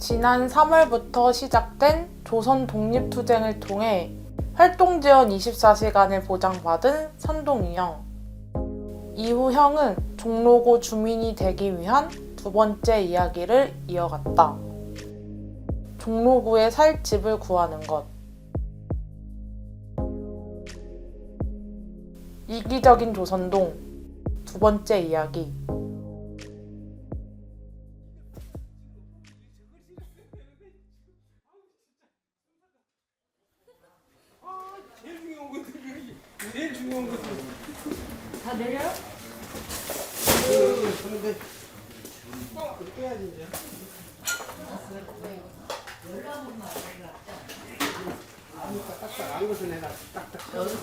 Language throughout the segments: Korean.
지난 3월부터 시작된 조선 독립투쟁을 통해 활동 지원 24시간을 보장받은 선동이형. 이후 형은 종로구 주민이 되기 위한 두 번째 이야기를 이어갔다. 종로구에 살 집을 구하는 것. 이기적인 조선동 두 번째 이야기. 제일 중요한 것도 다 내려요? 그런데 해야지 이제 딱딱 안 것은 내가 딱딱 여기서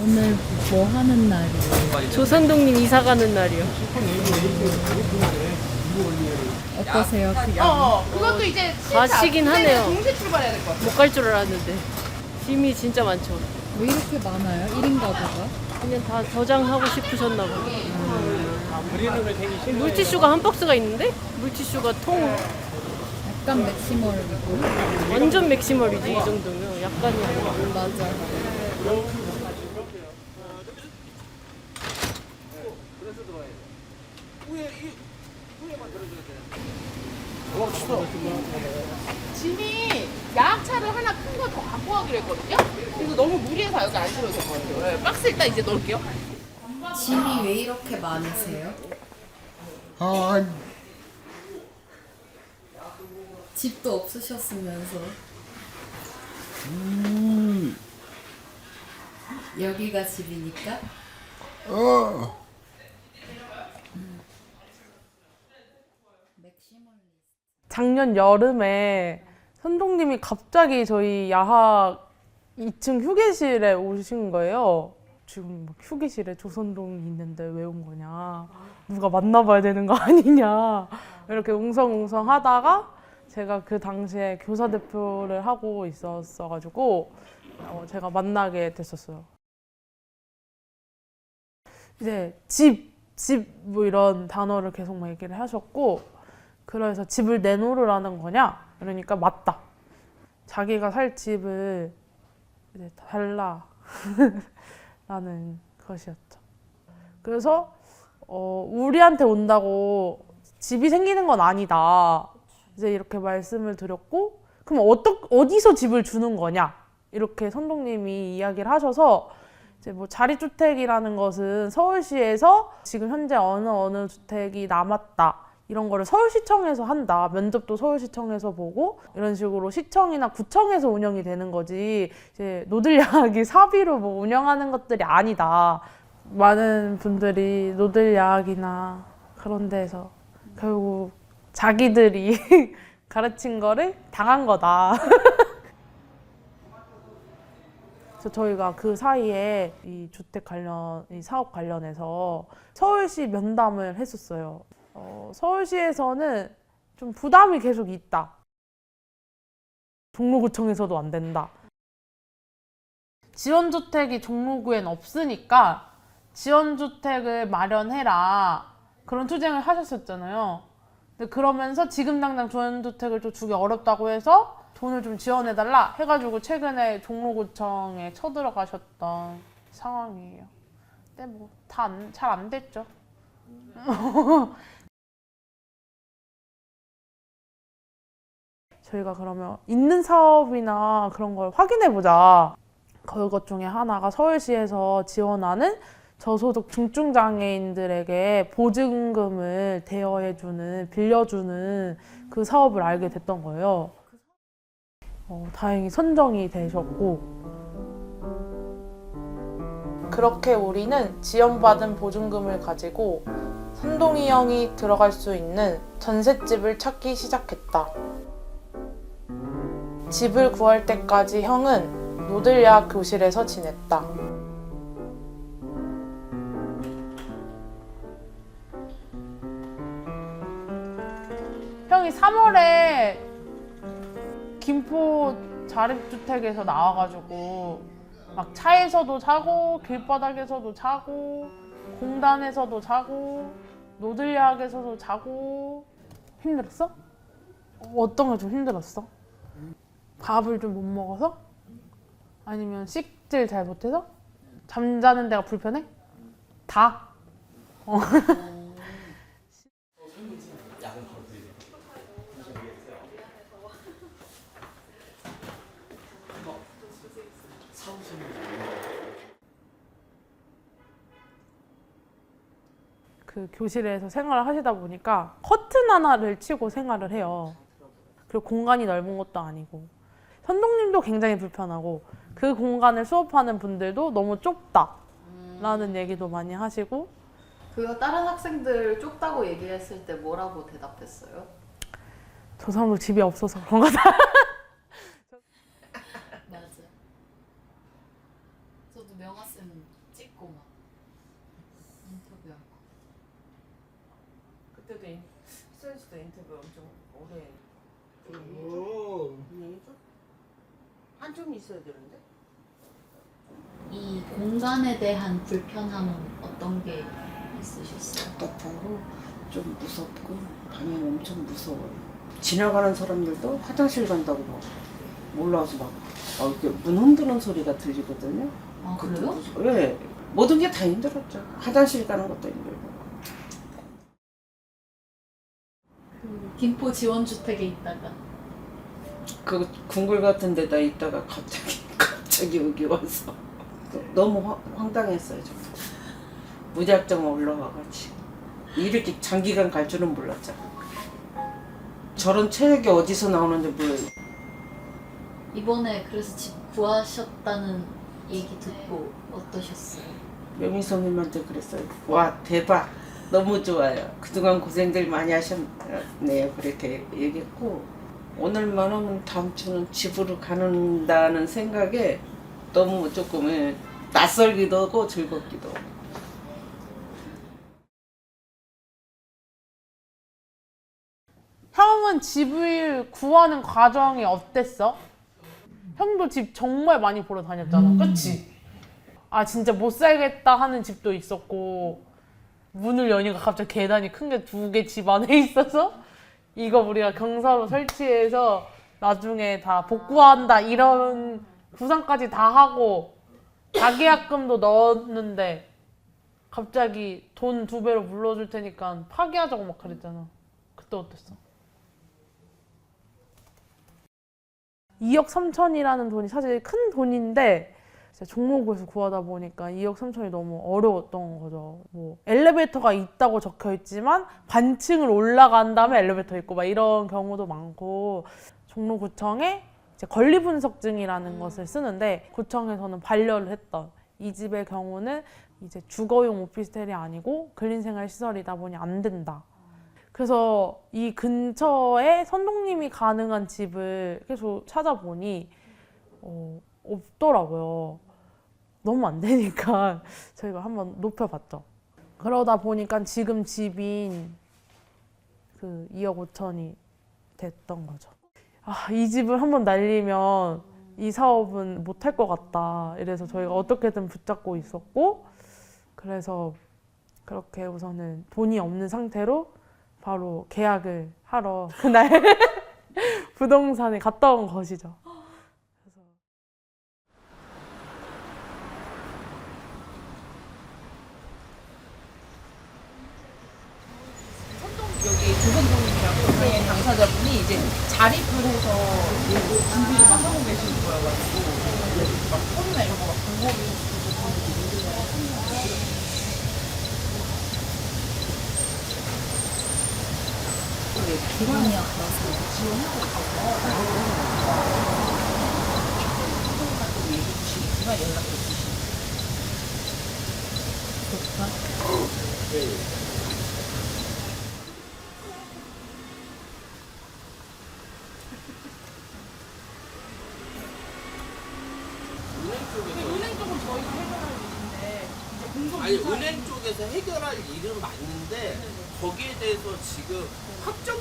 오늘 뭐 하는 날이에요? 조선독립 이사 가는 날이요. 어떠세요? 그 어, 그것도 이제 가시긴 하네요. 동시에 출발해야 될 것 같아. 못 갈 줄 알았는데 짐이 진짜 많죠. 왜 이렇게 많아요? 1인 가구가? 그냥 다 저장하고 싶으셨나 봐. 그리는 걸 되게 싫어 물티슈가 한 박스가 있는데 물티슈가 통 약간 맥시멀이고 완전 맥시멀이지 이 정도면 약간이 아니 라. 맞아 짐이 야학차를 하나 큰 거 더 갖고 가기로 했거든요. 그래서 너무 무리해서 여기 안 될것 같아요. 네, 박스 일단 이제 넣을게요. 짐이 왜 이렇게 많으세요? 아 집도 없으셨으면서 여기가 집이니까? 어. 작년 여름에 선동님이 갑자기 저희 야학 2층 휴게실에 오신 거예요. 지금 막 휴게실에 조선동이 있는데 왜 온 거냐. 누가 만나봐야 되는 거 아니냐. 이렇게 웅성웅성 하다가 제가 그 당시에 교사 대표를 하고 있었어가지고 어, 제가 만나게 됐었어요. 이제 집, 집 뭐 이런 단어를 계속 막 얘기를 하셨고 그래서 집을 내놓으라는 거냐? 그러니까 맞다. 자기가 살 집을 이제 달라. 라는 것이었죠. 그래서 어, 우리한테 온다고 집이 생기는 건 아니다. 이제 이렇게 말씀을 드렸고, 그럼 어떠, 어디서 집을 주는 거냐? 이렇게 선동님이 이야기를 하셔서 이제 뭐 자립주택이라는 것은 서울시에서 지금 현재 어느 어느 주택이 남았다. 이런 거를 서울시청에서 한다. 면접도 서울시청에서 보고 이런 식으로 시청이나 구청에서 운영이 되는 거지. 이제 노들야학이 사비로 뭐 운영하는 것들이 아니다. 많은 분들이 노들야학이나 그런 데서 결국 자기들이 가르친 거를 당한 거다. 그래서 저희가 그 사이에 이 주택 관련, 이 사업 관련해서 서울시 면담을 했었어요. 어, 서울시에서는 좀 부담이 계속 있다. 종로구청에서도 안 된다. 지원주택이 종로구엔 없으니까 지원주택을 마련해라. 그런 투쟁을 하셨었잖아요. 근데 그러면서 지금 당장 지원주택을 좀 주기 어렵다고 해서 돈을 좀 지원해달라 해가지고 최근에 종로구청에 쳐들어가셨던 상황이에요. 근데 뭐 다 잘 안 됐죠. 저희가 그러면 있는 사업이나 그런 걸 확인해 보자. 그것 중에 하나가 서울시에서 지원하는 저소득 중증 장애인들에게 보증금을 대여해주는 빌려주는 그 사업을 알게 됐던 거예요. 어, 다행히 선정이 되셨고 그렇게 우리는 지원받은 보증금을 가지고 선동이 형이 들어갈 수 있는 전셋집을 찾기 시작했다. 집을 구할 때까지 형은 노들야 교실에서 지냈다. 형이 3월에 김포 자립주택에서 나와가지고 막 차에서도 자고 길바닥에서도 자고 공단에서도 자고 노들야학에서도 자고 힘들었어? 어떤 게 좀 힘들었어? 밥을 좀 못 먹어서? 아니면 식질 잘 못해서? 잠자는 데가 불편해? 다? 어. 그 교실에서 생활을 하시다 보니까 커튼 하나를 치고 생활을 해요. 그리고 공간이 넓은 것도 아니고 선동님도 굉장히 불편하고 그 공간을 수업하는 분들도 너무 좁다라는 얘기도 많이 하시고 그거 다른 학생들 좁다고 얘기했을 때 뭐라고 대답했어요? 저 사람도 집이 없어서 그런 거다. 맞아. 저도 명화 쌤 찍고 막 인터뷰하고. 그때도 인, 스트레스도 인터뷰 엄청 오래 오. 한좀 있어야 되는데? 이 공간에 대한 불편함은 어떤 게 있으셨어요? 답답하고 좀 무섭고 방이 엄청 무서워요. 지나가는 사람들도 화장실 간다고 막 올라와서 막 어, 이렇게 문 흔드는 소리가 들리거든요. 아 그때 그래요? 무서- 예. 모든 게 다 힘들었죠. 화장실 가는 것도 힘들고. 그 김포 지원주택에 있다가 그 궁궐 같은 데다 있다가 갑자기 갑자기 여기 와서. 너무 황, 황당했어요 정말 무작정 올라와가지고. 이렇게 장기간 갈 줄은 몰랐잖아 저런 체력이 어디서 나오는지 몰라요. 이번에 그래서 집 구하셨다는 얘기 듣고 어떠셨어요? 명희성님한테 그랬어요. 와 대박. 너무 좋아요. 그동안 고생들 많이 하셨네요. 그렇게 얘기했고 오늘만 하면 다음 주는 집으로 가는다는 생각에 너무 조금 예, 낯설기도 하고 즐겁기도 하고 형은 집을 구하는 과정이 어땠어? 형도 집 정말 많이 보러 다녔잖아. 그치? 아, 진짜 못 살겠다 하는 집도 있었고, 문을 여니까 갑자기 계단이 큰 게 두 개 집 안에 있어서, 이거 우리가 경사로 설치해서 나중에 다 복구한다, 이런 구상까지 다 하고, 자계약금도 넣었는데, 갑자기 돈 두 배로 물러줄 테니까 파기하자고 막 그랬잖아. 그때 어땠어? 2억 3천이라는 돈이 사실 큰 돈인데 종로구에서 구하다 보니까 2억 3천이 너무 어려웠던 거죠. 뭐 엘리베이터가 있다고 적혀 있지만 반층을 올라간 다음에 엘리베이터 있고 막 이런 경우도 많고 종로구청에 이제 권리 분석증이라는 것을 쓰는데 구청에서는 반려를 했던 이 집의 경우는 이제 주거용 오피스텔이 아니고 근린생활 시설이다 보니 안 된다. 그래서 이 근처에 선동님이 가능한 집을 계속 찾아보니 어, 없더라고요. 너무 안 되니까 저희가 한번 높여봤죠. 그러다 보니까 지금 집인 그 2억 5천이 됐던 거죠. 아, 이 집을 한번 날리면 이 사업은 못할 것 같다. 이래서 저희가 어떻게든 붙잡고 있었고, 그래서 그렇게 우선은 돈이 없는 상태로 바로 계약을 하러 그날 부동산에 갔다 온 것이죠. 그래서 여기 조선동이라고 그 당사자분이 이제 자립을 해서 준비를 막 하고 계시는 거여가지고 막 폰이나 이런 거막 방법이 기분이 어떠세요? 아니 은행 쪽에서 해결할 일은 맞는데 거기에 대해서 지금 부분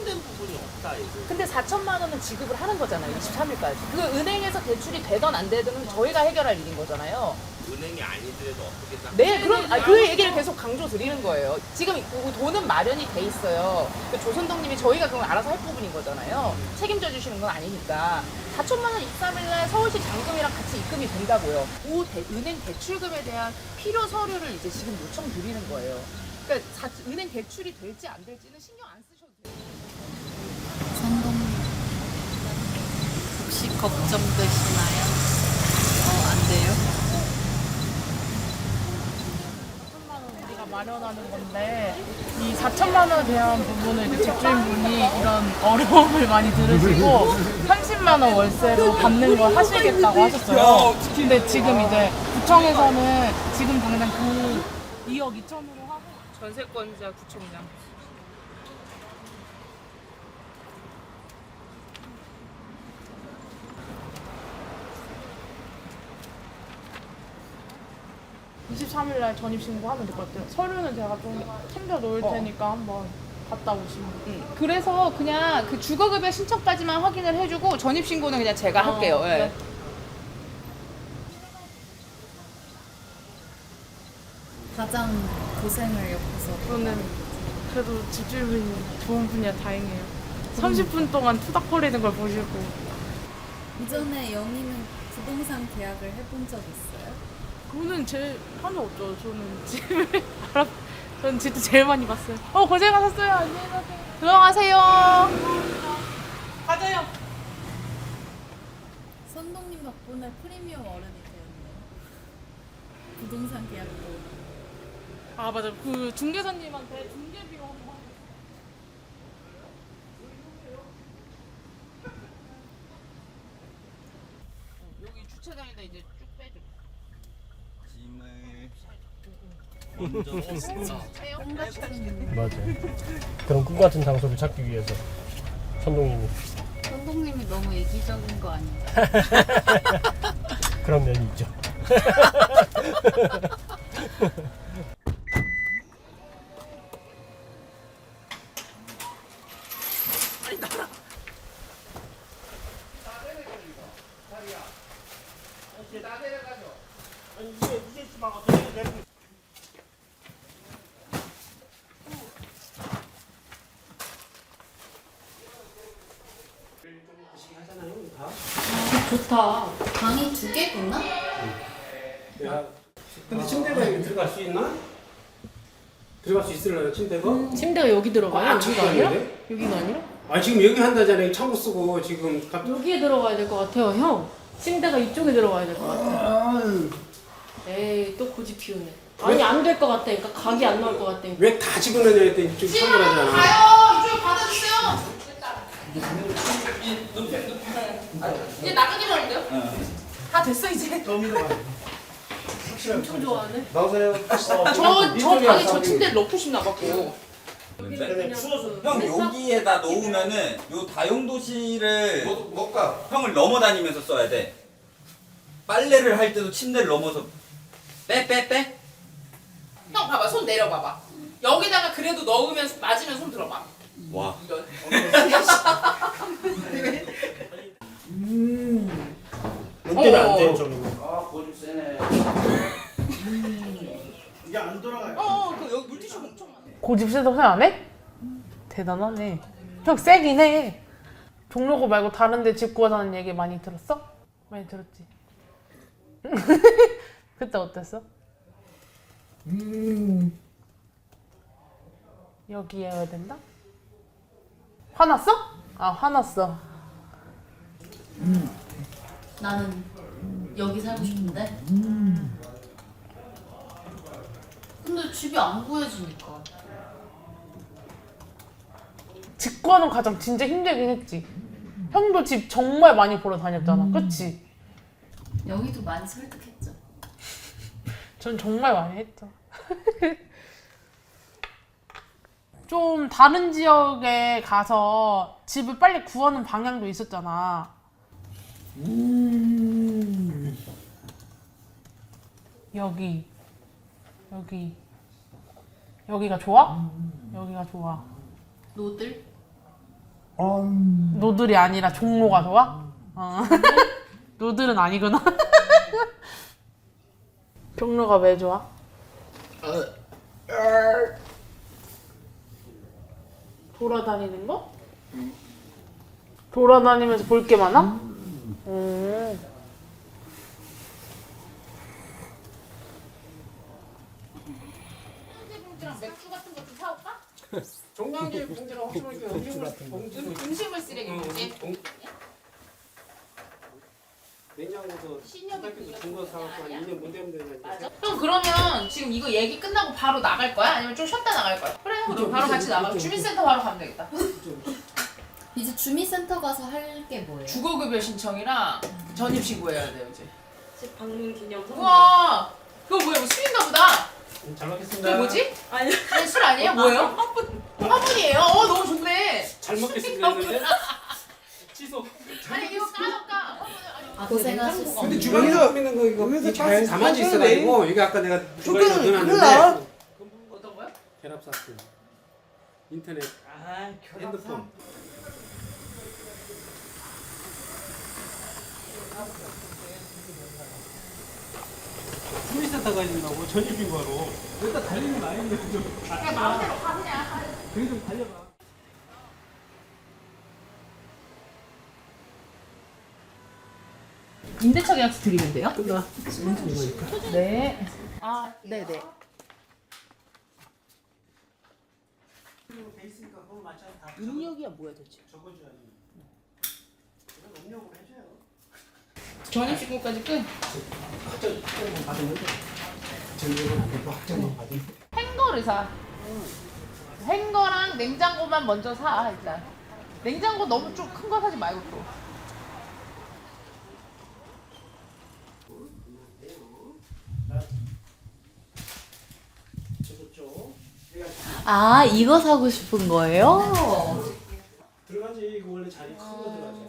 이. 근데 4천만 원은 지급을 하는 거잖아요. 23일까지. 그 은행에서 대출이 되던 안 되든 저희가 해결할 일인 거잖아요. 은행이 아니더라도 어떻게 딱 네, 그런 아, 그 얘기를 계속 강조 드리는 거예요. 지금 그 돈은 마련이 돼 있어요. 그 조선동님이 저희가 그건 알아서 할 부분인 거잖아요. 책임져 주시는 건 아니니까. 4천만 원 23일날 서울시 잔금이랑 같이 입금이 된다고요. 그 대- 은행 대출금에 대한 필요 서류를 이제 지금 요청 드리는 거예요. 그러니까 자- 은행 대출이 될지 안 될지는 신경 안 쓰셔도 돼요. 선동님 혹시 걱정되시나요? 어, 안 돼요? 4천만 원 우리가 마련하는 건데 이 4천만 원에 대한 부분을 이제 집주인분이 이런 어려움을 많이 들으시고 30만 원 월세로 받는 걸 하시겠다고 하셨어요. 근데 지금 이제 구청에서는 지금 당장 그 2억 2천으로 하고 전세권자 구청장. 23일 날 전입 신고하면 될 것 같아요. 서류는 제가 좀 챙겨 놓을 테니까 한번 갔다 오시면. 음, 그래서 그냥 그 주거급여 신청까지만 확인을 해주고 전입신고는 그냥 제가 할게요. 예. 네. 가장 고생을 옆에서 저는 그래도 집주인분이 좋은 분이야 다행이에요. 30분 동안 투닥거리는 걸 보시고 이전에 영희는 부동산 계약을 해본 적 있어요? 그거는 제일 하는 없죠. 저는 집을 알아. 저는 진짜 제일 많이 봤어요. 어 고생하셨어요. 안녕히 가세요. 들어가세요. 가자요. 선동님 덕분에 프리미엄 어른이 되었네요. 부동산 계약도 아 맞아. 그 중개사님한테 중개 비용 한번. 여기 주차장에다 이제 쭉 빼줘. 맞아. 그런 꿈 같은 장소를 찾기 위해서 선동님이 선동님이 너무 이기적인 거 아니에요? 그런 면이 있죠. 좋다. 방이 두 개구나? 야, 근데 침대가 여기 들어갈 수 있나? 들어갈 수 있을래요 침대가? 침대가 여기 들어가요? 아, 여기가 아니라? 여기가 아니라? 아 지금 여기 한다잖아요. 창고 쓰고 지금 갑자기 여기에 들어가야 될 것 같아요, 형. 침대가 이쪽에 들어가야 될 것 같아. 에이, 또 고집 피우네. 아니, 안 될 것 같다니까. 각이 안 나올 것 같다니까. 왜다 집어넣냐 했더니 이쪽 창고라잖아. 가요. 이쪽 받아주세요. 이제 나가기만 하면 돼요? 다 됐어 이제. 엄청 좋아하네. 나오세요. 저, 저 방에 저 침대를 넣고 싶나 봐고. 형 여기에다 놓으면은 요 다용도실을 못 가. 형을 넘어다니면서 써야 돼. 빨래를 할 때도 침대를 넘어서 빼 빼 빼. 형 봐봐 손 내려봐봐. 여기다가 그래도 넣으면 맞으면 손 들어봐. 와. 이런. 눈 때문에 안 어. 돼, 저기. 아 고집 세네. 이게 안 돌아가요. 어, 그 여기 물티슈 엄청 많아. 고집 세도 생안 해? 대단하네. 형 세긴 해. 종로구 말고 다른데 집 구하자는 얘기 많이 들었어? 많이 들었지. 그때 어땠어? 여기여야 된다? 화났어? 아 화났어. 나는 여기 살고 싶은데. 근데 집이 안 구해지니까. 집 구하는 과정 진짜 힘들긴 했지. 형도 집 정말 많이 보러 다녔잖아. 그치? 여기도 많이 설득했죠. 전 정말 많이 했죠. 좀 다른 지역에 가서 집을 빨리 구하는 방향도 있었잖아. 여기, 여기, 여기가 좋아? 여기가 좋아. 노들? 노들이 아니라 종로가 좋아? 어. 노들은 아니구나. 종로가 왜 좋아? 돌아다니는 거? 돌아다니면서 볼 게 많아? 음. 맥주 같은 거 좀 사올까? 종량제 봉지가 혹시 모르니까 음식물 봉지 음식물 쓰레기 봉지. 냉장고도 초등학교 중고 사갖고 한 2년 못 되면 되는데 형 그러면 지금 이거 얘기 끝나고 바로 나갈 거야? 아니면 좀 쉬었다 나갈 거야? 그래 그럼 바로 같이 나가. 주민센터 바로 가면 되겠다. 이제 주민센터 가서 할 게 뭐예요? 주거급여 신청이랑 전입신고 해야 돼요 이제. 집 방문 기념 선물. 우와 그거 뭐야 뭐 술인가 보다. 잘 먹겠습니다 그게 뭐지? 아니 아니 술 아니에요? 뭐예요? 화분. 화분이에요. 어 너무 좋네. 잘 먹겠습니다 했는데 취소 아니 이거 까놓까. 아, 고생하셨어요. 근데 주방에서 꾸미는 거 이거 잘 가만히 있어가지고 이게 아까 내가 주방에서 넣어놨는데 어떤 거요? 결합 사트 인터넷 핸드폰 주민센터 가야 된다고 전입인가로 일단 달리는 거 아닌데 좀 그냥 마음대로 가 그냥. 그래 좀 달려봐 임대차 계약서 드리면 돼요? 끝나 네. 아 네네. 입력이야 뭐야 대체? 전입신고까지 끝. 행거를 사. 행거랑 냉장고만 먼저 사 일단. 냉장고 너무 좀 큰 거 사지 말고 또. 아, 이거 사고 싶은 거예요? 들어가지 이거 원래 자리 큰 거 들어가지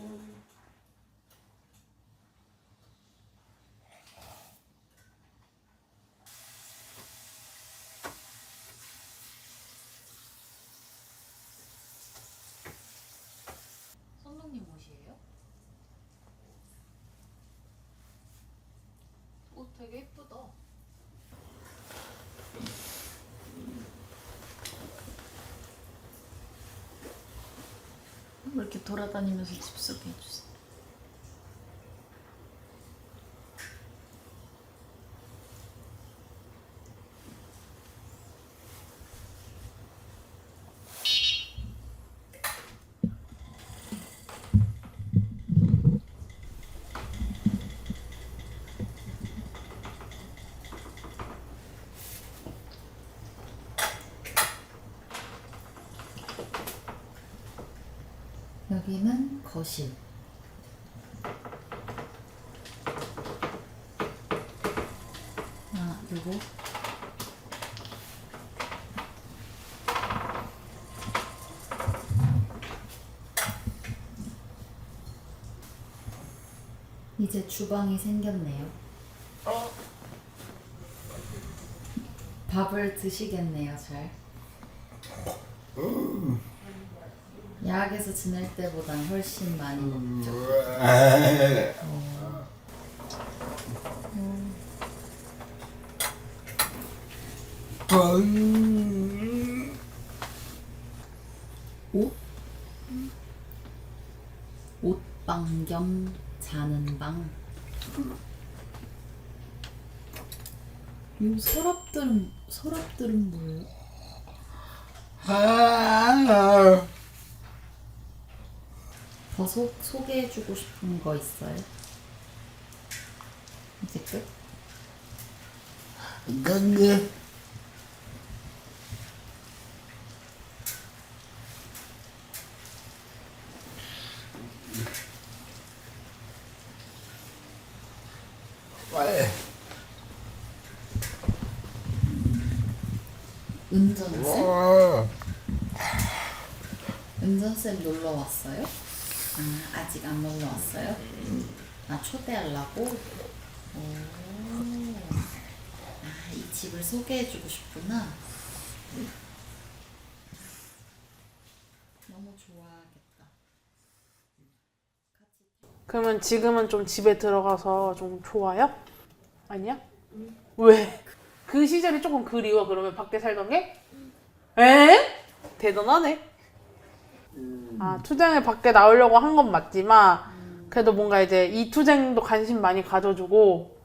선생님 옷이에요? 옷 되게 예쁘다. 왜 이렇게 돌아다니면서 집 소개해 주세요? 여기는 거실. 아, 요거. 이제 주방이 생겼네요. 밥을 드시겠네요, 잘. 야학에서 지낼 때보단 훨씬 많이 먹죠. 어. 음. 옷? 옷방 겸 자는 방. 이 서랍들은 서랍들은 뭐예요? 더 소, 소개해주고 싶은 거 있어요? 이제 끝? 은전쌤? 은전쌤 놀러 왔어요? 아, 아직 안 놀러 왔어요? 아, 초대하려고? 오. 아, 이 집을 소개해주고 싶구나. 너무 좋아하겠다. 그러면 지금은 좀 집에 들어가서 좀 좋아요? 아니야? 왜? 그 시절이 조금 그리워 그러면 밖에 살던 게? 에? 대단하네. 아 투쟁을 밖에 나오려고 한 건 맞지만 그래도 뭔가 이제 이 투쟁도 관심 많이 가져주고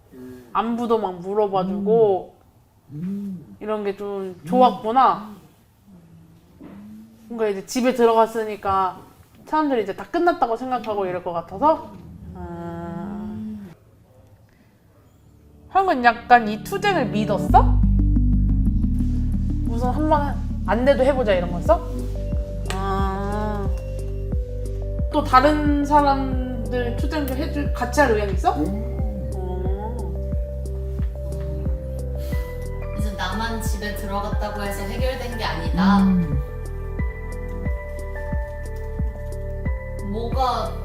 안부도 막 물어봐주고 이런 게 좀 좋았구나. 뭔가 이제 집에 들어갔으니까 사람들이 이제 다 끝났다고 생각하고 이럴 것 같아서. 아... 형은 약간 이 투쟁을 믿었어? 우선 한번 안 돼도 해보자 이런 거였어? 아. 또 다른 사람 들 투쟁도 해줄 같이 할 의향 있어? 어. 이제 나만 집에 들어갔다고 해서 해결된 게 아니다. 뭐가